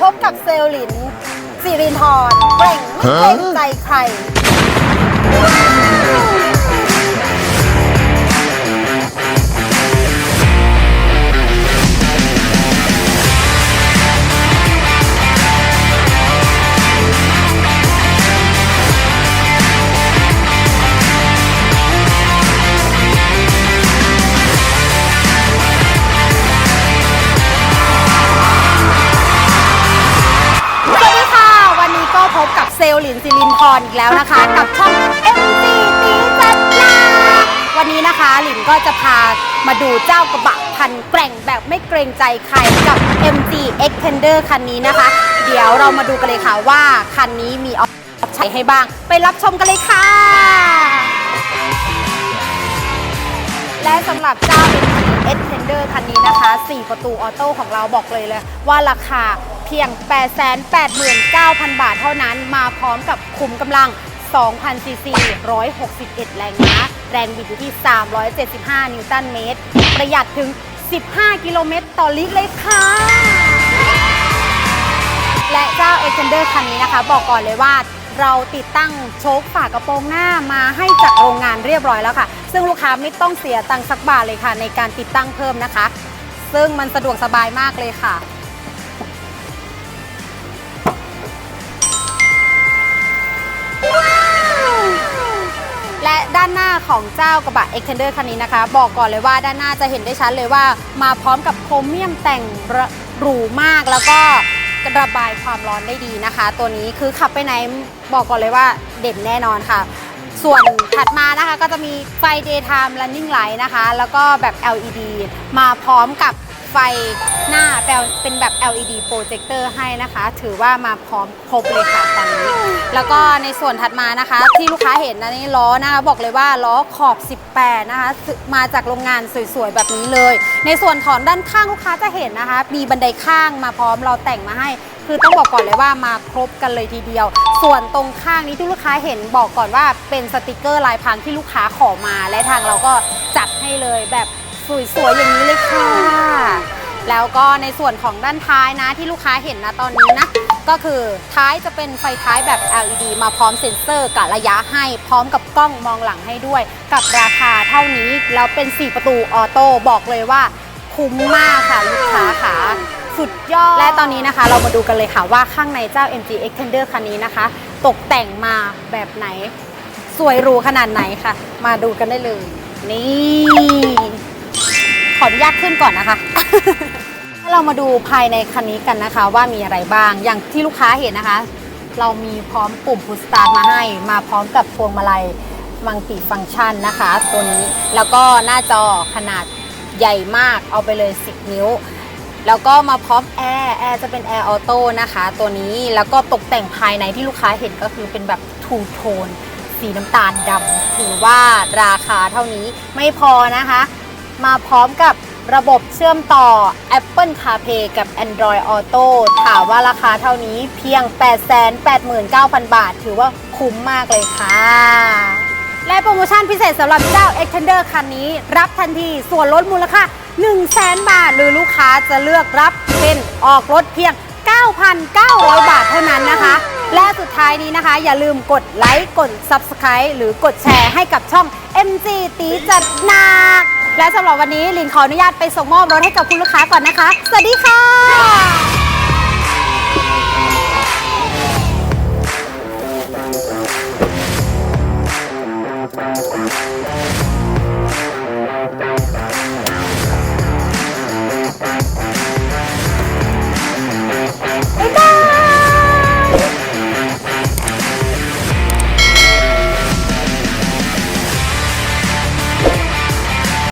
พบกับเซลล์หลินสิรินทร์เปล่งไม่เกรงใจใคร เซลล์หลินซิลินทรอีกแล้วนะคะ กับช่อง MC ตีจัดนาวันนี้นะคะหลินก็จะพามาดูเจ้ากระบะพันแกร่งแบบไม่เกรงใจใครกับ MG Extender คันนี้นะคะ เดี๋ยวเรามาดูกันเลยค่ะว่าคันนี้มีออปชั่นให้บ้าง ไปรับชมกันเลยค่ะ และสำหรับเจ้า MG Extender คันนี้นะคะ 4 ประตูออโต้ของเราบอกเลยเลยว่าราคา เพียง 889,000 บาทเท่านั้น มาพร้อมกับคุมกำลัง 2,000 ซีซี 161 แรงม้า แรงบิดอยู่ที่ 375 นิวตันเมตร ประหยัดถึง 15 กิโลเมตรต่อลิตรเลยค่ะ และเจ้า Extender คันนี้นะคะ บอกก่อนเลยว่าเราติดตั้งโชคฝากระโปรงหน้ามาให้จากโรงงานเรียบร้อยแล้วค่ะ ซึ่งลูกค้าไม่ต้องเสียตังค์สักบาทเลยค่ะ ในการติดตั้งเพิ่มนะคะ ซึ่งมันสะดวกสบายมากเลยค่ะ ของเจ้ากระบะ Extender คันนี้นะคะ บอกก่อนเลยว่าด้านหน้าจะเห็นได้ชัดเลยว่า มาพร้อมกับโครเมียมแต่งหรูมากแล้วก็ระบายความร้อนได้ดีนะคะ ตัวนี้คือขับไปไหนบอกก่อนเลยว่าเด่นแน่นอนค่ะ ส่วนถัดมานะคะก็จะมีไฟ daytime running light นะคะ แล้วก็แบบ LED มาพร้อมกับ ไฟหน้าเป็นแบบ LED projector ให้นะคะ ถือว่ามาพร้อมครบเลยค่ะตอนนี้ แล้วก็ในส่วนถัดมานะคะ ที่ลูกค้าเห็นนะนี่ล้อนะคะบอกเลยว่าล้อขอบ 18 นะคะ มาจากโรงงานสวยๆ แบบนี้เลย ในส่วนของด้านข้างลูกค้าจะเห็นนะคะ มีบันไดข้างมาพร้อมเราแต่งมาให้ คือต้องบอกก่อนเลยว่ามาครบกันเลยทีเดียว ส่วนตรงข้างนี้ที่ลูกค้าเห็นบอกก่อนว่าเป็นสติกเกอร์ลายพรางที่ลูกค้าขอมาและทางเราก็จัดให้เลยแบบ สวยๆอย่างนี้เลยค่ะ แล้วก็ในส่วนของด้านท้ายนะที่ลูกค้าเห็นนะตอนนี้นะ ก็คือท้ายจะเป็นไฟท้ายแบบ LED มาพร้อมเซ็นเซอร์กะระยะให้พร้อมกับกล้องมองหลังให้ด้วย กับราคาเท่านี้แล้วเป็น 4 ประตูออโต้บอกเลยว่าคุ้มมากค่ะลูกค้าค่ะสุดยอด และตอนนี้นะคะเรามาดูกันเลยค่ะว่าข้างในเจ้า MG Extender คันนี้นะคะ ตกแต่งมาแบบไหน สวยหรูขนาดไหนค่ะ มาดูกันได้เลย นี่ ขออนุญาตขึ้นก่อนนะคะ เรามาดูภายในคันนี้กันนะคะ ว่ามีอะไรบ้างอย่างที่ลูกค้าเห็นนะคะ เรามีพร้อมปุ่มพุสตาร์มาให้มาพร้อมกับพวงมาลัยมังติฟังก์ชันนะคะตัวนี้แล้วก็หน้าจอขนาดใหญ่มากเอาไปเลย 10 นิ้ว แล้วก็มาพร้อมแอร์แอร์จะเป็นแอร์ออโต้นะคะ ตัวนี้แล้วก็ตกแต่งภายในที่ลูกค้าเห็นก็คือเป็นแบบทูโทนสีน้ำตาลดำถือว่าราคาเท่านี้ไม่พอนะคะ มาพร้อมกับระบบเชื่อมต่อ Apple CarPlay กับ Android Auto ถามว่าราคาเท่านี้เพียง 889,000 บาท ถือว่าคุ้มมากเลยค่ะ และโปรโมชั่นพิเศษสำหรับเจ้า Extender คันนี้ รับทันทีส่วนลดมูลค่า 100,000 บาท หรือลูกค้าจะเลือกรับเป็นออกรถเพียง 9,900 บาทเท่านั้นนะคะ และสุดท้ายนี้นะคะ อย่าลืมกดไลค์กด Subscribe หรือกดแชร์ให้กับช่อง MG ตีจัดหนัก และสำหรับวันนี้ลินขออนุญาตไปส่งมอบรถให้กับคุณลูกค้าก่อนนะคะ สวัสดีค่ะ